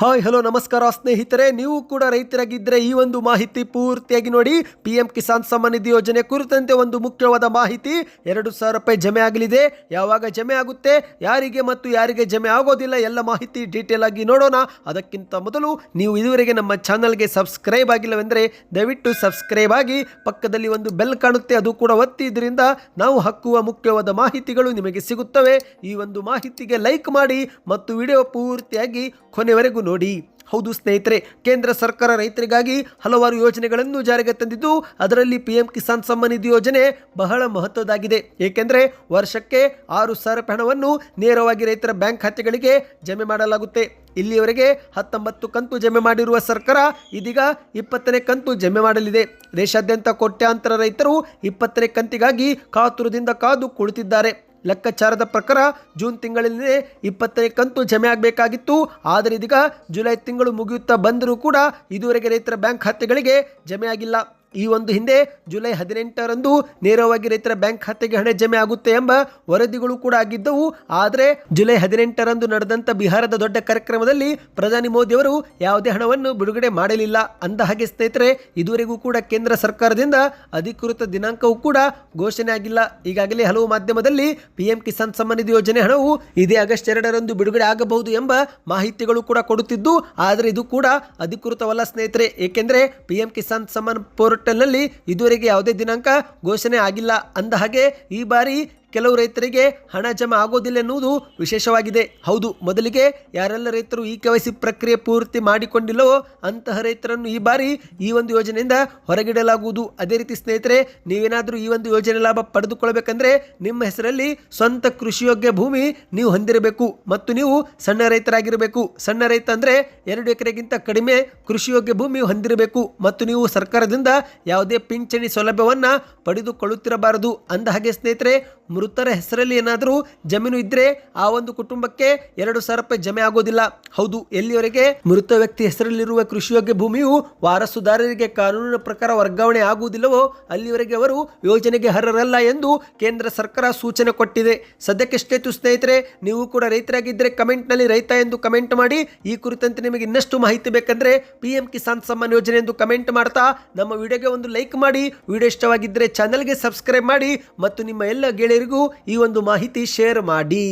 Hi, hello, ನಮಸ್ಕಾರ ಸ್ನೇಹಿತರೆ. ನೀವು ಕೂಡ ರೈತರಾಗಿದ್ದರೆ ಈ ಒಂದು ಮಾಹಿತಿ ಪೂರ್ತಿಯಾಗಿ ನೋಡಿ. ಪಿ ಎಂ ಕಿಸಾನ್ ಸಮ್ಮಾನ್ ನಿಧಿ ಯೋಜನೆ ಕುರಿತಂತೆ ಒಂದು ಮುಖ್ಯವಾದ ಮಾಹಿತಿ. ಎರಡು ಸಾವಿರ ರೂಪಾಯಿ ಜಮೆ ಆಗಲಿದೆ. ಯಾವಾಗ ಜಮೆ ಆಗುತ್ತೆ, ಯಾರಿಗೆ ಮತ್ತು ಯಾರಿಗೆ ಜಮೆ ಆಗೋದಿಲ್ಲ ಎಲ್ಲ ಮಾಹಿತಿ ಡೀಟೇಲ್ ಆಗಿ ನೋಡೋಣ. ಅದಕ್ಕಿಂತ ಮೊದಲು ನೀವು ಇದುವರೆಗೆ ನಮ್ಮ ಚಾನಲ್ಗೆ ಸಬ್ಸ್ಕ್ರೈಬ್ ಆಗಿಲ್ಲವೆಂದರೆ ದಯವಿಟ್ಟು ಸಬ್ಸ್ಕ್ರೈಬ್ ಆಗಿ, ಪಕ್ಕದಲ್ಲಿ ಒಂದು ಬೆಲ್ ಕಾಣುತ್ತೆ, ಅದು ಕೂಡ ಒತ್ತಿ ಇದರಿಂದ ನಾವು ಹಾಕುವ ಮುಖ್ಯವಾದ ಮಾಹಿತಿಗಳು ನಿಮಗೆ ಸಿಗುತ್ತವೆ. ಈ ಒಂದು ಮಾಹಿತಿಗೆ ಲೈಕ್ ಮಾಡಿ ಮತ್ತು ವಿಡಿಯೋ ಪೂರ್ತಿಯಾಗಿ ಕೊನೆವರೆಗೂ ನೋಡಿ, ಹೌದು ಸ್ನೇಹಿತರೆ, ಕೇಂದ್ರ ಸರ್ಕಾರ ರೈತರಿಗಾಗಿ ಹಲವಾರು ಯೋಜನೆಗಳನ್ನು ಜಾರಿಗೆ ತಂದಿದ್ದು, ಅದರಲ್ಲಿ ಪಿ ಎಂ ಕಿಸಾನ್ ಸಮ್ಮಾನ್ ನಿಧಿ ಯೋಜನೆ ಬಹಳ ಮಹತ್ವದಾಗಿದೆ ಏಕೆಂದರೆ ವರ್ಷಕ್ಕೆ ಆರು ಸಾವಿರ ಹಣವನ್ನು ನೇರವಾಗಿ ರೈತರ ಬ್ಯಾಂಕ್ ಖಾತೆಗಳಿಗೆ ಜಮೆ ಮಾಡಲಾಗುತ್ತೆ. ಇಲ್ಲಿಯವರೆಗೆ ಹತ್ತೊಂಬತ್ತು ಕಂತು ಜಮೆ ಮಾಡಿರುವ ಸರ್ಕಾರ ಇದೀಗ ಇಪ್ಪತ್ತನೇ ಕಂತು ಜಮೆ ಮಾಡಲಿದೆ. ದೇಶಾದ್ಯಂತ ಕೋಟ್ಯಾಂತರ ರೈತರು ಇಪ್ಪತ್ತನೇ ಕಂತಿಗಾಗಿ ಕಾತುರದಿಂದ ಕಾದು ಕುಳಿತಿದ್ದಾರೆ. ಲೆಕ್ಕಾಚಾರದ ಪ್ರಕಾರ ಜೂನ್ ತಿಂಗಳಿನಲ್ಲಿ ಇಪ್ಪತ್ತನೇ ಕಂತು ಜಮೆ ಆಗಬೇಕಾಗಿತ್ತು. ಆದರೆ ಇದೀಗ ಜುಲೈ ತಿಂಗಳು ಮುಗಿಯುತ್ತಾ ಬಂದರೂ ಕೂಡ ಇದುವರೆಗೆ ರೈತರ ಬ್ಯಾಂಕ್ ಖಾತೆಗಳಿಗೆ ಜಮೆ ಆಗಿಲ್ಲ. ಈ ಒಂದು ಹಿಂದೆ ಜುಲೈ ಹದಿನೆಂಟರಂದು ನೇರವಾಗಿ ರೈತರ ಬ್ಯಾಂಕ್ ಖಾತೆಗೆ ಹಣ ಜಮೆ ಆಗುತ್ತೆ ಎಂಬ ವರದಿಗಳು ಕೂಡ ಆಗಿದ್ದವು. ಆದರೆ ಜುಲೈ ಹದಿನೆಂಟರಂದು ನಡೆದಂಥ ಬಿಹಾರದ ದೊಡ್ಡ ಕಾರ್ಯಕ್ರಮದಲ್ಲಿ ಪ್ರಧಾನಿ ಮೋದಿ ಅವರು ಯಾವುದೇ ಹಣವನ್ನು ಬಿಡುಗಡೆ ಮಾಡಲಿಲ್ಲ ಅಂದ ಹಾಗೆ ಸ್ನೇಹಿತರೆ, ಇದುವರೆಗೂ ಕೂಡ ಕೇಂದ್ರ ಸರ್ಕಾರದಿಂದ ಅಧಿಕೃತ ದಿನಾಂಕವೂ ಕೂಡ ಘೋಷಣೆ ಆಗಿಲ್ಲ. ಈಗಾಗಲೇ ಹಲವು ಮಾಧ್ಯಮದಲ್ಲಿ ಪಿಎಂ ಕಿಸಾನ್ ನಿಧಿ ಯೋಜನೆ ಹಣವು ಇದೇ ಆಗಸ್ಟ್ ಎರಡರಂದು ಬಿಡುಗಡೆ ಆಗಬಹುದು ಎಂಬ ಮಾಹಿತಿಗಳು ಕೂಡ ಕೊಡುತ್ತಿದ್ದು, ಆದರೆ ಇದು ಕೂಡ ಅಧಿಕೃತವಲ್ಲ ಸ್ನೇಹಿತರೆ. ಏಕೆಂದರೆ ಪಿಎಂ ಕಿಸಾನ್ ಸಮ್ಮಾನ್ ಪೋರ್ಟಲ್ನಲ್ಲಿ ಇದುವರೆಗೆ ಯಾವುದೇ ದಿನಾಂಕ ಘೋಷಣೆ ಆಗಿಲ್ಲ ಅಂದ ಹಾಗೆ ಈ ಬಾರಿ ಕೆಲವು ರೈತರಿಗೆ ಹಣ ಜಮಾ ಆಗೋದಿಲ್ಲ ಎನ್ನುವುದು ವಿಶೇಷವಾಗಿದೆ. ಹೌದು, ಮೊದಲಿಗೆ ಯಾರೆಲ್ಲ ರೈತರು ಈ ಕೆ ಪ್ರಕ್ರಿಯೆ ಪೂರ್ತಿ ಮಾಡಿಕೊಂಡಿಲ್ಲವೋ ಅಂತಹ ರೈತರನ್ನು ಈ ಬಾರಿ ಈ ಒಂದು ಯೋಜನೆಯಿಂದ ಹೊರಗಿಡಲಾಗುವುದು. ಅದೇ ರೀತಿ ಸ್ನೇಹಿತರೆ, ನೀವೇನಾದರೂ ಈ ಒಂದು ಯೋಜನೆ ಲಾಭ ಪಡೆದುಕೊಳ್ಳಬೇಕಂದ್ರೆ ನಿಮ್ಮ ಹೆಸರಲ್ಲಿ ಸ್ವಂತ ಕೃಷಿಯೋಗ್ಯ ಭೂಮಿ ನೀವು ಹೊಂದಿರಬೇಕು ಮತ್ತು ನೀವು ಸಣ್ಣ ರೈತರಾಗಿರಬೇಕು. ಸಣ್ಣ ರೈತ ಅಂದರೆ ಎರಡು ಎಕರೆಗಿಂತ ಕಡಿಮೆ ಕೃಷಿಯೋಗ್ಯ ಭೂಮಿ ಹೊಂದಿರಬೇಕು ಮತ್ತು ನೀವು ಸರ್ಕಾರದಿಂದ ಯಾವುದೇ ಪಿಂಚಣಿ ಸೌಲಭ್ಯವನ್ನು ಪಡೆದುಕೊಳ್ಳುತ್ತಿರಬಾರದು ಅಂದ ಹಾಗೆ ಸ್ನೇಹಿತರೆ ಮೃತರ ಹೆಸರಲ್ಲಿ ಏನಾದರೂ ಜಮೀನು ಇದ್ದರೆ ಆ ಒಂದು ಕುಟುಂಬಕ್ಕೆ ಎರಡು ಸಾವಿರ ರೂಪಾಯಿ ಜಮೆ ಆಗೋದಿಲ್ಲ. ಹೌದು, ಎಲ್ಲಿಯವರೆಗೆ? ಮೃತ ವ್ಯಕ್ತಿ ಹೆಸರಲ್ಲಿರುವ ಕೃಷಿಯೋಗ್ಯ ಭೂಮಿಯು ವಾರಸುದಾರರಿಗೆ ಕಾನೂನಿನ ಪ್ರಕಾರ ವರ್ಗಾವಣೆ ಆಗುವುದಿಲ್ಲವೋ, ಅಲ್ಲಿವರೆಗೆ ಅವರು ಯೋಜನೆಗೆ ಅರ್ಹರಲ್ಲ ಎಂದು ಕೇಂದ್ರ ಸರ್ಕಾರ ಸೂಚನೆ ಕೊಟ್ಟಿದೆ. ಸದ್ಯಕ್ಕೆಷ್ಟೇತು ಸ್ನೇಹಿತರೆ, ನೀವು ಕೂಡ ರೈತರಾಗಿದ್ದರೆ ಕಮೆಂಟ್ನಲ್ಲಿ ರೈತ ಎಂದು ಕಮೆಂಟ್ ಮಾಡಿ. ಈ ಕುರಿತಂತೆ ನಿಮಗೆ ಇನ್ನಷ್ಟು ಮಾಹಿತಿ ಬೇಕಂದ್ರೆ ಪಿ ಎಂ ಕಿಸಾನ್ ಸಮ್ಮಾನ್ ಯೋಜನೆ ಎಂದು ಕಮೆಂಟ್ ಮಾಡ್ತಾ ನಮ್ಮ ವಿಡಿಯೋಗೆ ಒಂದು ಲೈಕ್ ಮಾಡಿ. ವಿಡಿಯೋ ಇಷ್ಟವಾಗಿದ್ದರೆ ಚಾನಲ್ಗೆ ಸಬ್ಸ್ಕ್ರೈಬ್ ಮಾಡಿ. ಮತ್ತು ನಿಮ್ಮ ಎಲ್ಲ ಗೆಳೆಯರಿಗೂ ಈ ಒಂದು ಮಾಹಿತಿ ಶೇರ್ ಮಾಡಿ.